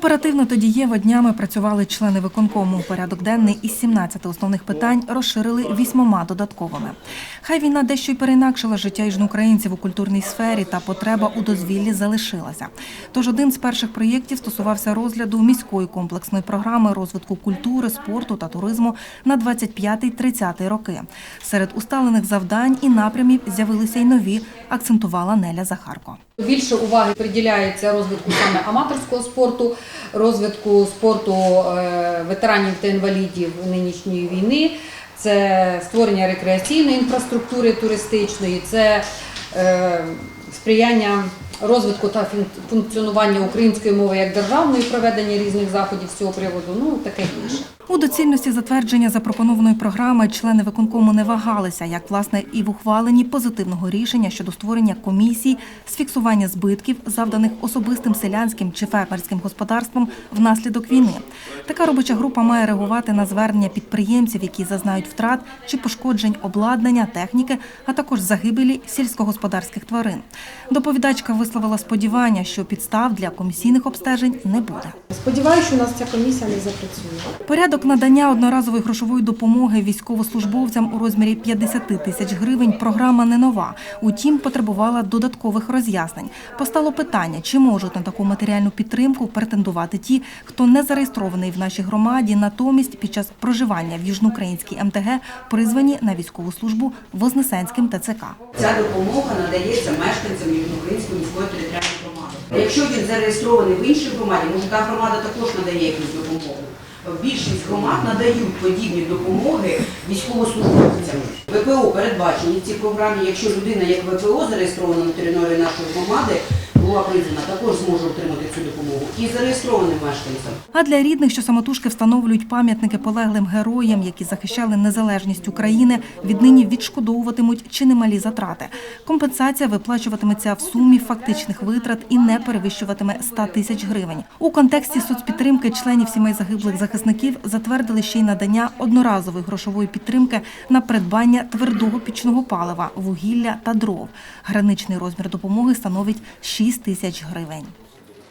Оперативно та дієво днями працювали члени виконкому. Порядок денний із 17 основних питань розширили вісьмома додатковими. Хай війна дещо й переінакшила життя южноукраїнців у культурній сфері, та потреба у дозвіллі залишилася. Тож один з перших проєктів стосувався розгляду міської комплексної програми розвитку культури, спорту та туризму на 25-30 роки. Серед усталених завдань і напрямів з'явилися й нові, акцентувала Неля Захарко. Більше уваги приділяється розвитку саме аматорського спорту, розвитку спорту е, ветеранів та інвалідів нинішньої війни. Це створення рекреаційної інфраструктури туристичної, це е, сприяння розвитку та функціонування української мови як державної, проведення різних заходів з цього приводу, ну таке інше. У доцільності затвердження запропонованої програми члени виконкому не вагалися, як власне і в ухваленні позитивного рішення щодо створення комісій з фіксування збитків, завданих особистим селянським чи фермерським господарством внаслідок війни. Така робоча група має реагувати на звернення підприємців, які зазнають втрат чи пошкоджень обладнання, техніки, а також загибелі сільськогосподарських тварин. Доповідачка висловила сподівання, що підстав для комісійних обстежень не буде. Сподіваюся, що у нас ця комісія не запрацює. Порядок надання одноразової грошової допомоги військовослужбовцям у розмірі 50 тисяч гривень програма не нова. Утім, потребувала додаткових роз'яснень. Постало питання, чи можуть на таку матеріальну підтримку претендувати ті, хто не зареєстрований в нашій громаді, натомість під час проживання в Южноукраїнській МТГ призвані на військову службу Вознесенським ТЦК. Ця допомога надається мешканцям Южноукраїнської міської територіальної громади. Якщо він зареєстрований в іншій громаді, може та громада також надає якусь допомогу. Більшість громад надають подібні допомоги військовослужбовцям. ВПО передбачені в цій програмі. Якщо людина як ВПО зареєстрована на території нашої громади, була призвана, також зможе отримати цю допомогу. І зареєстрованим мешканцям. А для рідних, що самотужки встановлюють пам'ятники полеглим героям, які захищали незалежність України, віднині відшкодовуватимуть чи немалі затрати. Компенсація виплачуватиметься в сумі фактичних витрат і не перевищуватиме 100 тисяч гривень. У контексті соцпідтримки членів сімей загиблих захисників затвердили ще й надання одноразової грошової підтримки на придбання твердого пічного палива, вугілля та дров. Граничний розмір допомоги становить 6 тисяч гривень.